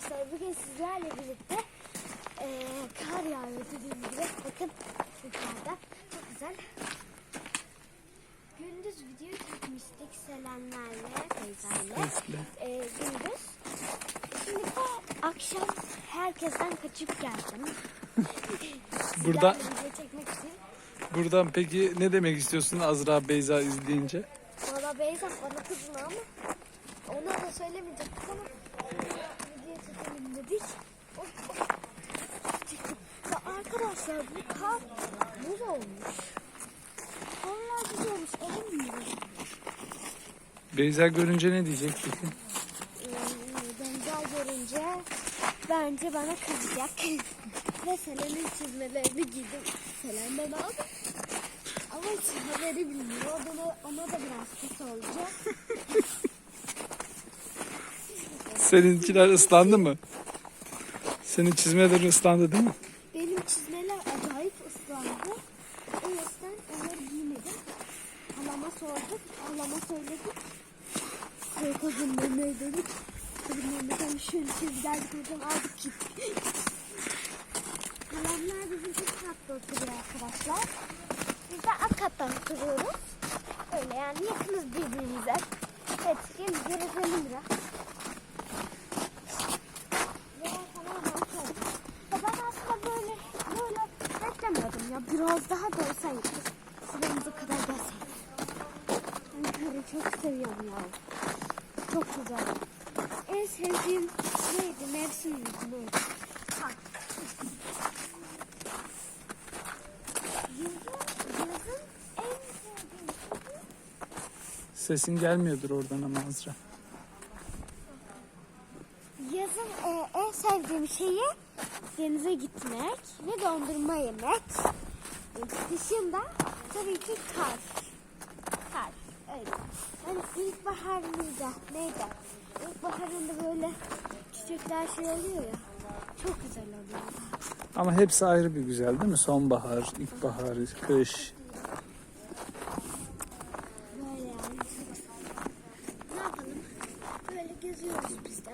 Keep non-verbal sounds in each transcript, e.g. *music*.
arkadaşlar bugün sizlerle birlikte eee kar yağıyor dediğim gibi. Bakın yukarıda çok güzel. Gündüz video çekmiştik Selenlerle, Beyza'yla. Eee gündüz. Şimdi de akşam herkesten kaçıp geldim. *laughs* Burada Sizlerle video çekmek için. buradan peki ne demek istiyorsun Azra Beyza izleyince? Valla Beyza bana kızma ama ona da söylemeyecektik ama oh. Çektim. Ya arkadaşlar bu kar buz olmuş. Vallahi buz olmuş elim? Beyza görünce ne diyecek peki? Ee, Benzer görünce bence bana kızacak. Ve Selen'in çizmelerini giydim. Selen ne yaptı? Ama haberi bilmiyor. Ona, ona da biraz kötü olacak. *laughs* Seninkiler ıslandı mı? Senin çizmelerin ıslandı değil mi? Benim çizmeler acayip ıslandı. O yüzden onları giymedim. Halama sorduk. Halama söyledik. Koy kızım ne dedik. Kızım Mehmet'e şöyle çizgiler koydum aldık gittik. Kalemler bizim üst katta oturuyor arkadaşlar. Biz de alt katta oturuyoruz. Öyle yani yakınız birbirimize. Evet gelin görelim biraz. Ya tamamen şöyle. Ya ben aslında böyle böyle beklemiyordum ya. Olsaydı. Sıramıza kadar gelseydi. Ben karı çok seviyorum ya. Çok güzel. En sevdiğim neydi? Mevsim sevdiğim şey Sesin gelmiyordur oradan ama Azra. Yazın e, en sevdiğim şeyi denize gitmek ve dondurma yemek. E, Kışın da tabii ki kar. Kar. Öyle. Yani ilkbahar mıydı? Neydi? İlkbaharında böyle çiçekler şey oluyor ya. Çok güzel oluyor. Ama hepsi ayrı bir güzel değil mi? Sonbahar, ilkbahar, kış. Böyle yani. Ne yapalım? Böyle geziyoruz biz de.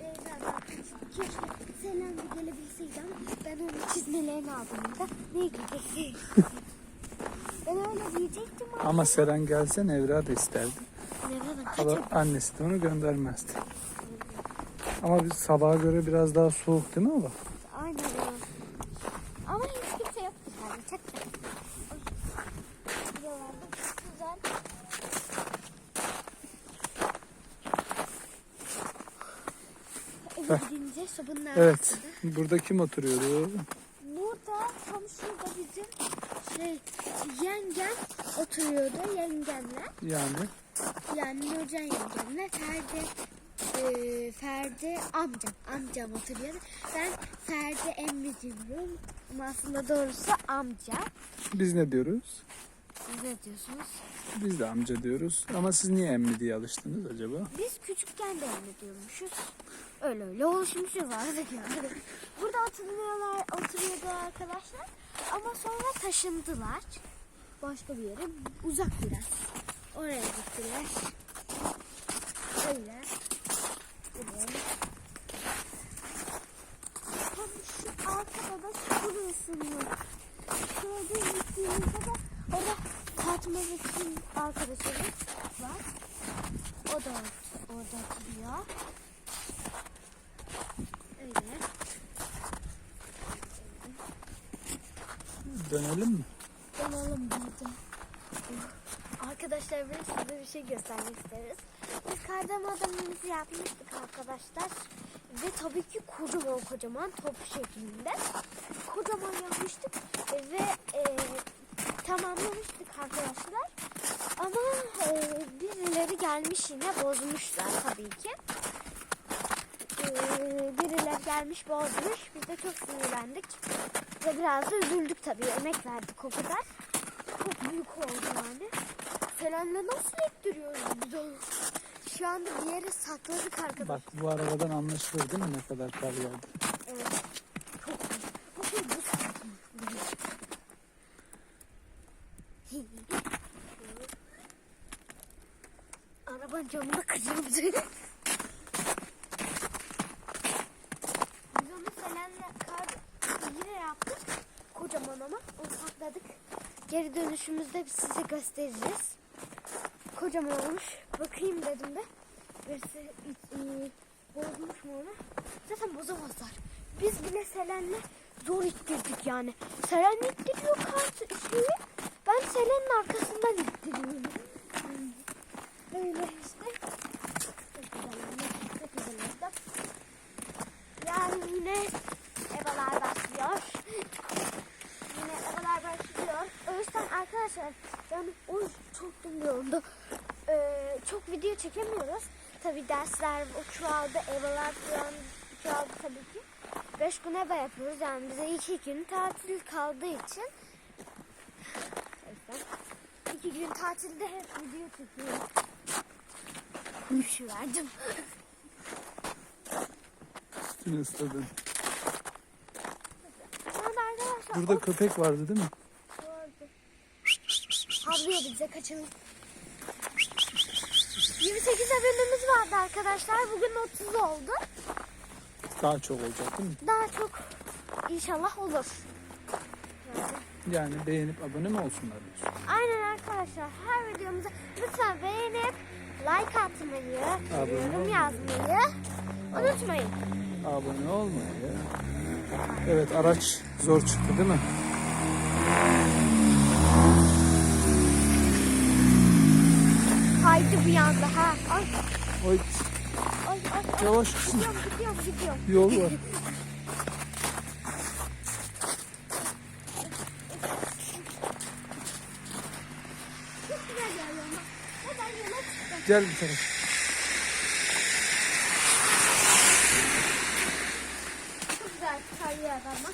Beyza'dan keşke Selen de gelebilseydi ama ben onun çizmelerini aldığımda ne giyecekti? ben öyle diyecektim ama. Ama Seren gelse Nevra da isterdi. Nereden Ama kaçıp? annesi de onu göndermezdi. Ama biz sabaha göre biraz daha soğuk değil mi hava? Aynen öyle. Ama hiç kimse yok dışarıda. Çok güzel. Buralarda çok güzel. Eve gidince sobanın Evet. Burada kim oturuyordu? Burada tam şurada bizim şey yengem oturuyordu yengemler. Yani Yani Nurcan yengemle Ferdi e, Ferdi amcam amcam oturuyordu. Ben Ferdi emmi diyorum. Ama aslında doğrusu amca. biz ne diyoruz? Siz ne diyorsunuz? Biz de amca diyoruz. Ama siz niye emmi diye alıştınız acaba? Biz küçükken de emmi diyormuşuz. Öyle öyle oluşmuşuz artık yani. Burada oturuyorlar, oturuyordu arkadaşlar. Ama sonra taşındılar. Başka bir yere. Uzak biraz. Oraya gittiler. Öyle. Böyle. Tam şu arkada da şurasını. Şöyle gittiğimizde de orada Fatma Zeki'nin arkadaşımız var. O da orada oturuyor. Öyle. Dönelim mi? Alalım burada. Arkadaşlar ben size bir şey göstermek isteriz. Biz kardan adamımızı yapmıştık arkadaşlar. Ve tabii ki kocaman kocaman top şeklinde. Kocaman yapmıştık ve e, tamamlamıştık arkadaşlar. Ama e, birileri gelmiş yine bozmuşlar tabii ki. E, birileri gelmiş bozmuş. Biz de çok sinirlendik. Ve biraz da üzüldük tabii. Emek verdik o kadar. Çok büyük oldu yani. Selen'le nasıl ettiriyoruz biz onu? Şu anda bir yere sakladık arkadaşlar. Bak bu arabadan anlaşılır değil mi ne kadar kar yağdı? Evet. artık. Biz onu selenle kar yine yaptık. Kocaman ama onu sakladık. Geri dönüşümüzde biz size göstereceğiz. Kocaman olmuş. Bakayım dedim de. Birisi e, bozmuş mu onu? Zaten bozamazlar. Biz bile Selen'le zor ittirdik yani. Selen ittiriyor kart şeyi. Ben Selen'in arkasından ittiriyorum. Böyle işte. Yani yine evalar başlıyor. Yine evalar başlıyor. O yüzden arkadaşlar yani o çok dinliyorum da ee, çok video çekemiyoruz. Tabi dersler o çoğaldı, evalar falan çoğaldı tabii ki. Beş gün eva yapıyoruz yani bize iki gün tatil kaldığı için. O iki gün tatilde hep video çekiyorum. Üşüverdim. Üstünü ısladın. Arkadaşlar Burada o köpek vardı değil mi? vardı. Havlıyor bize kaçalım. 28 abonemiz vardı arkadaşlar. Bugün 30 oldu. Daha çok olacak değil mi? Daha çok inşallah olur. Yani, Yani beğenip abone mi olsunlar diyorsun? aynen arkadaşlar. Her videomuzu lütfen beğenip like atmayı, Abone yorum yazmayı unutmayın. Abone olmayı. Evet araç zor çıktı değil mi? Kaydı bir anda ha. Ay Oy, ay ay. ay. yavaş kızım. Gidiyorum gidiyorum gidiyorum. Yol var. Çok güzel yerler ama. Neden yola çıktım? Gel bir tarafa. Çok güzel ama.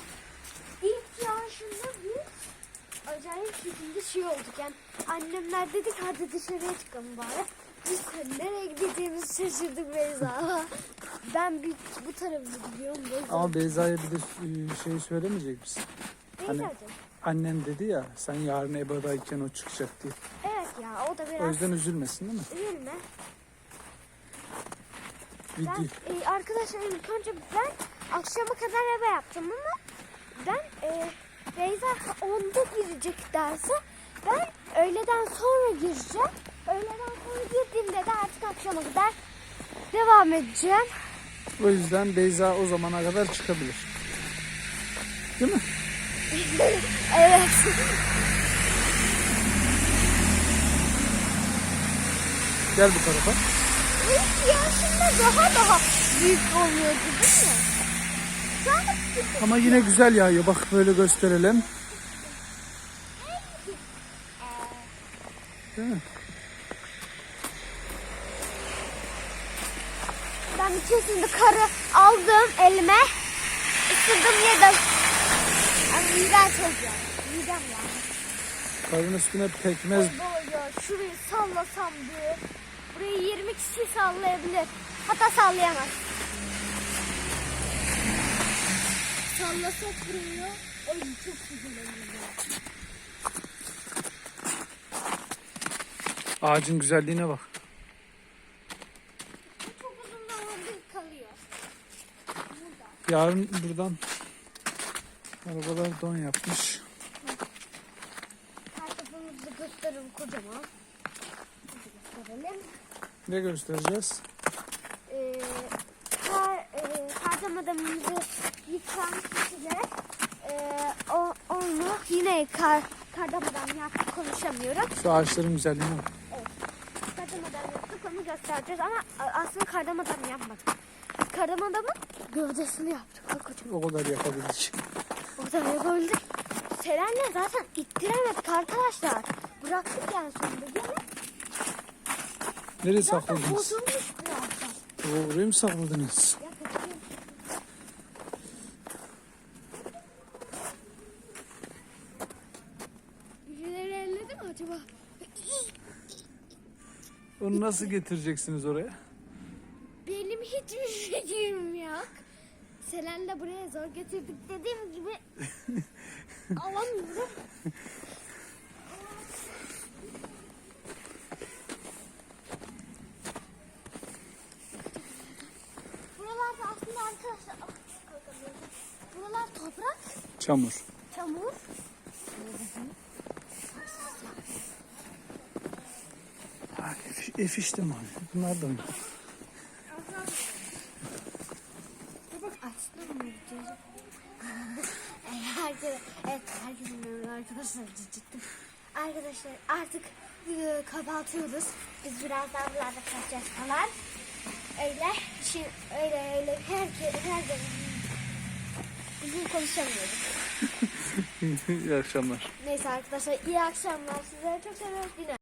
İlk yağışında bir acayip şekilde şey olduk. Yani annemler dedik hadi dışarıya çıkalım bari. Biz nereye gideceğimizi şaşırdık Beyza. *laughs* ben bir bu tarafı gidiyorum Beyza. Ama Beyza'ya bir de e, şey söylemeyecek misin? Beyza'cığım. Annen dedi ya sen yarın EBA'dayken o çıkacak diye. Evet ya o da O biraz yüzden üzülmesin değil mi? üzülme. Ben e, arkadaşlar ilk önce ben akşama kadar eve yaptım ama ben e, Beyza 10'da girecek derse ben öğleden sonra gireceğim. Öğleden sonra girdiğimde de artık akşama kadar devam edeceğim. O yüzden Beyza o zamana kadar çıkabilir. Değil mi? *laughs* Evet. Gel bu tarafa. İlk yaşında daha daha büyük oluyordu değil mi? Anda Ama yine güzel yağıyor. Bak böyle gösterelim. Değil mi? ben şimdi karı aldım elime. ısırdım yedim. Ay iğrenç olacak. Midem yani. Karın üstüne pekmez. Şurayı sallasam diye. Burayı 20 kişi sallayabilir. Hatta sallayamaz. Sallasak burayı. Ay çok güzel olur. Ağacın güzelliğine bak. Çok uzun zamandır kalıyor. Burada. Yarın buradan arabalar don yapmış. Her tarafımızı gösteririm kocaman. Hadi gösterelim. Ne göstereceğiz? Ee, kar, e, kardam adamımızı yıkan kişiler e, o, onu yine kar, kardam adam yaptı konuşamıyorum. Şu ağaçların güzelliğine bak. Kardam adam yaptık onu göstereceğiz ama aslında kardam adam yapmadık. Kardam adamın gövdesini yaptık. Bak hocam. O kadar yapabildik. O da yapabildik. Selen'le zaten ittiremedik arkadaşlar. Bıraktık yani sonunda gene. Nereye sakladınız? Oo, Oraya mı sakladınız? Birileri elledi mi acaba? Onu nasıl getireceksiniz oraya? Benim hiçbir fikrim yok. Selen de buraya zor getirdik dediğim gibi *laughs* alamıyorum. Toprak. Çamur. Çamur. Ha, efiş, efiş de mi? Bunlar da mı? Bak açtım mı? *laughs* Ee, evet herkesin memnun arkadaşlar ciddi. Arkadaşlar artık kapatıyoruz. Biz birazdan buralarda kalacağız falan. Öyle, şimdi öyle öyle herkese herkese Bugün konuşamıyoruz. *laughs* İyi akşamlar. Neyse arkadaşlar iyi akşamlar. Sizleri çok seviyoruz. Günaydın.